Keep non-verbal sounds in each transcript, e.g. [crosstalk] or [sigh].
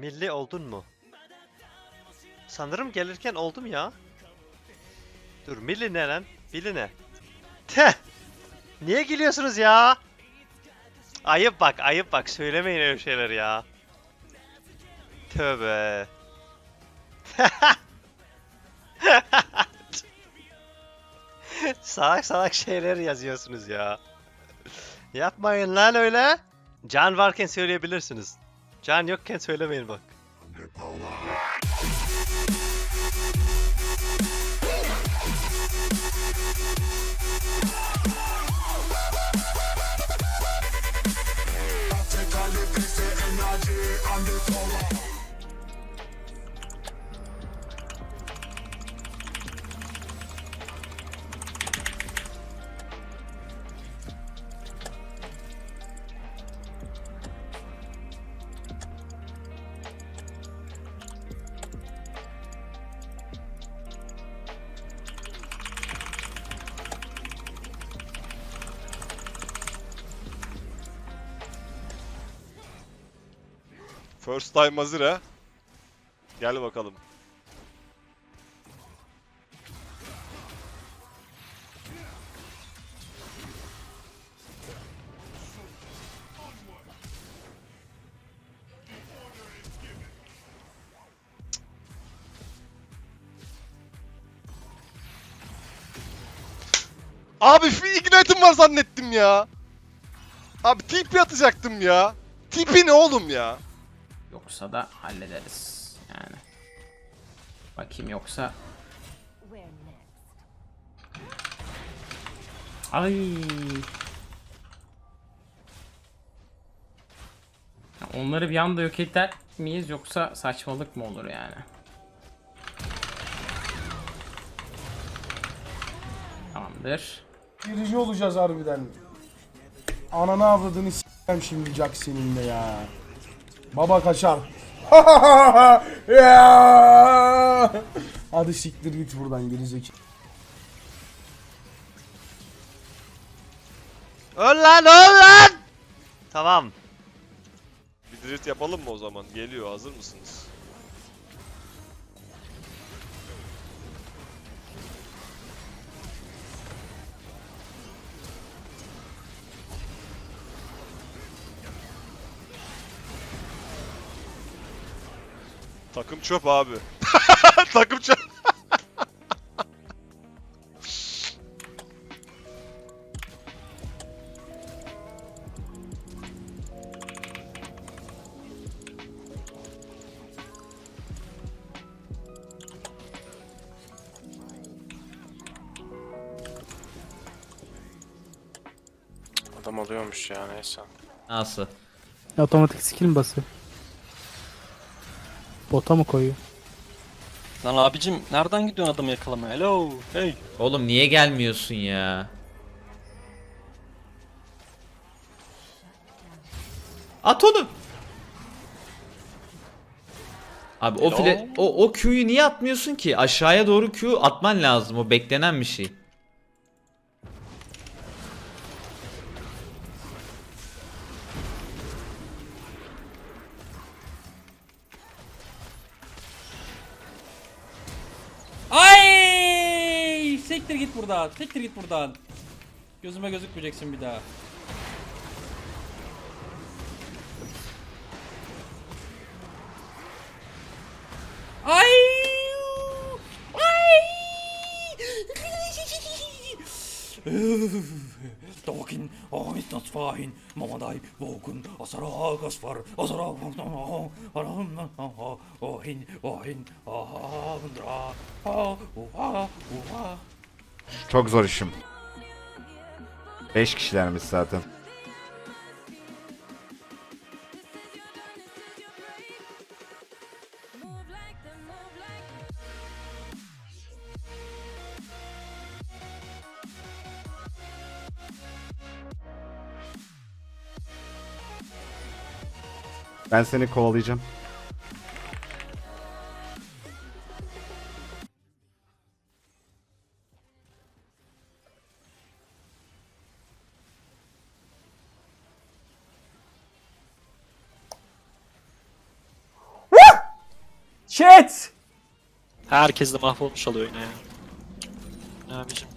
Milli oldun mu? Sanırım gelirken oldum ya. Dur milli ne lan? Milli ne? Teh! Niye gülüyorsunuz ya? Ayıp bak, ayıp bak. Söylemeyin öyle şeyler ya. Tövbe. [laughs] salak salak şeyler yazıyorsunuz ya. Yapmayın lan öyle. Can varken söyleyebilirsiniz. Can yokken söylemeyin bak. First time hazır ha. Gel bakalım. Abi ignite'ım var zannettim ya. Abi TP atacaktım ya. TP ne oğlum ya? Yoksa da hallederiz yani. Bakayım yoksa. Ay. Onları bir anda yok eder miyiz yoksa saçmalık mı olur yani? Tamamdır. Birinci olacağız harbiden. Ananı avradını s**em şimdi Jack seninle ya. Baba kaçar. [laughs] Hadi siktir git buradan gerizekalı. Öl lan öl lan! Tamam. Bir drift yapalım mı o zaman? Geliyor hazır mısınız? Takım çöp abi. [laughs] Takım çöp. Adam oluyormuş ya neyse. Nasıl? Otomatik skill mi basıyor? Bota mı koyuyor? Lan abicim nereden gidiyorsun adamı yakalamaya? Hello. Hey. Oğlum niye gelmiyorsun ya? At onu. Abi o file, o, o Q'yu niye atmıyorsun ki? Aşağıya doğru Q atman lazım. O beklenen bir şey. Ay! Sektir git buradan. Sektir git buradan. Gözüme gözükmeyeceksin bir daha. Ay! Ay! Dakin, ahit nas fahin, mamaday, vokun, asara gasfar, asara aram ohin, ohin, ahamdra, ha, uha, uha. Çok zor işim. 5 kişilermiş zaten. Ben seni kovalayacağım. Shit! Herkes de mahvolmuş oluyor yine ya. Ne abicim?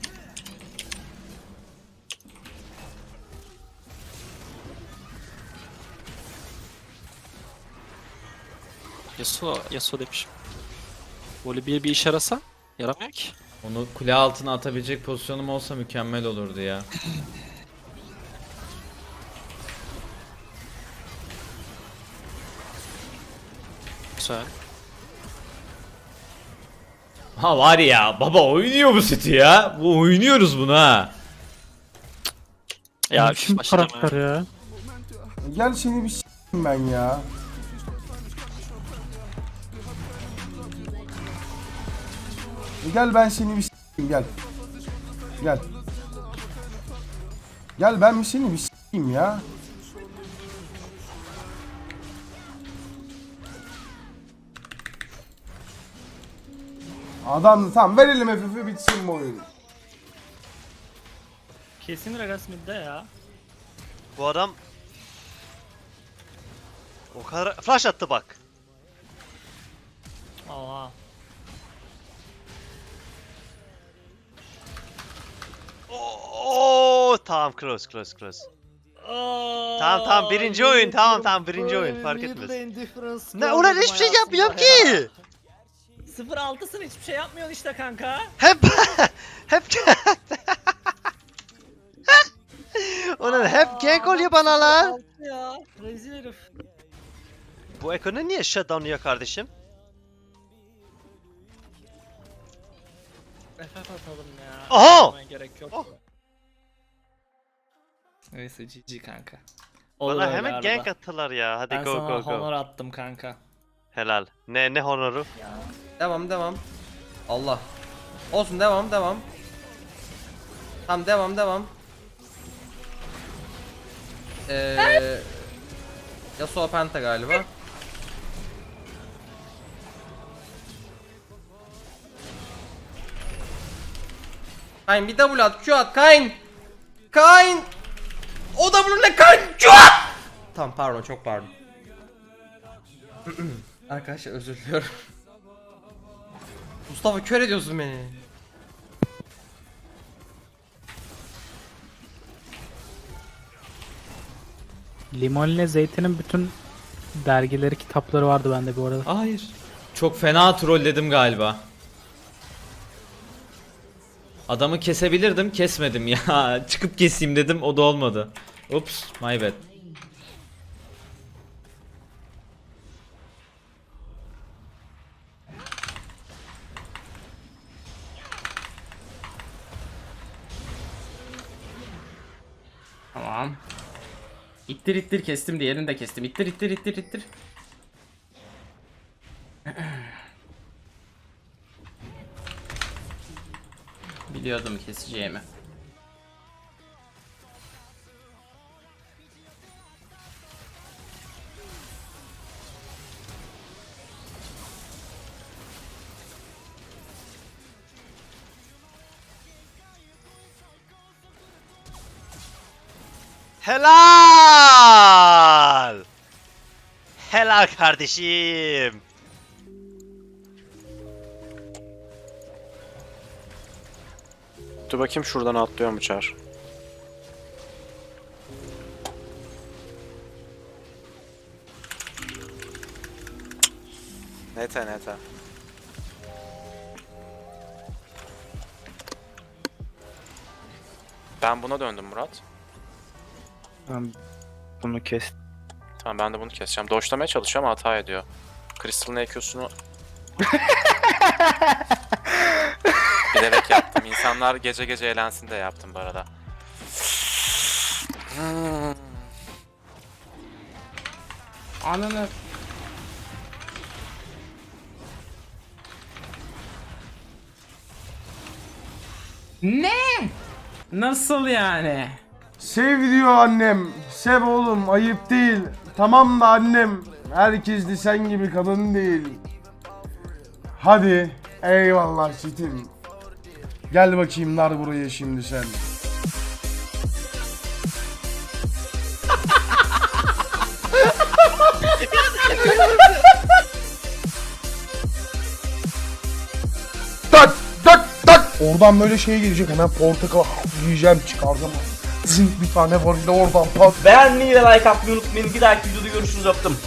Yasuo, Yasuo demişim. Böyle bir bir işe yarasa yaramıyor ki. Onu kule altına atabilecek pozisyonum olsa mükemmel olurdu ya. Güzel. Ha var ya baba oynuyor bu seti ya. Bu oynuyoruz bunu ha. Ya üf, başlayacağım karakter ya. Gel seni bir s**eyim ben ya. Gel ben seni bir s**eyim gel. Gel. Gel ben bir seni bir s**eyim ya. Adam tamam verelim FF'i bitsin bu oyun. Kesin Ragas midde ya. Bu adam o kadar flash attı bak. Oha. Oo tamam close close close. Tamam tamam birinci oyun tamam tamam birinci oyun fark etmez. Ne ulan hiçbir şey yapmıyorum ki. 0-6'sın hiçbir şey yapmıyorsun işte kanka. Hep [laughs] hep [laughs] Ulan hep gank oluyor bana lan. Ya rezil herif. Bu ekonu niye shutdownluyor kardeşim? FF atalım ya. Aha! Yapmaya gerek yok. Oh. Neyse GG kanka. Bana hemen gank attılar ya. Hadi Ben go sana go go. honor attım kanka. Helal. Ne ne honoru? Devam devam. Allah. Olsun devam devam. Tamam devam devam. Eee Yasuo Penta galiba. Kayn bir W at, Q at, Kayn! Kayn! O W ne Kayn? Q at! Tamam pardon çok pardon. [clears throat] Arkadaşlar özür diliyorum. Mustafa kör ediyorsun beni. Limon ile Zeytin'in bütün dergileri, kitapları vardı bende bu arada. Hayır. Çok fena trolledim galiba. Adamı kesebilirdim, kesmedim ya. [laughs] Çıkıp keseyim dedim, o da olmadı. Ups, my bad. Tamam. İttir ittir kestim diğerini de kestim. İttir ittir ittir ittir. [clears throat] Biliyordum keseceğimi. Helal! Helal kardeşim. Dur bakayım şuradan atlıyor mu çar? Nete nete. Ben buna döndüm Murat. Bunu kes. Tamam ben de bunu keseceğim. Doşlamaya çalışıyorum ama hata ediyor. Crystal'ın EQ'sunu... Bilerek yaptım. İnsanlar gece gece eğlensin de yaptım bu arada. Hmm. Ananı. Ne? Nasıl yani? Sev diyor annem. Sev oğlum ayıp değil. Tamam da annem. Herkes de sen gibi kadın değil. Hadi eyvallah çitim. Gel bakayım nar buraya şimdi sen. tak tak tak. Oradan böyle şey gelecek hemen portakal yiyeceğim çıkardım. Zınk bir tane var ile oradan pat. Beğenmeyi ve like atmayı unutmayın. Bir dahaki videoda görüşürüz öptüm.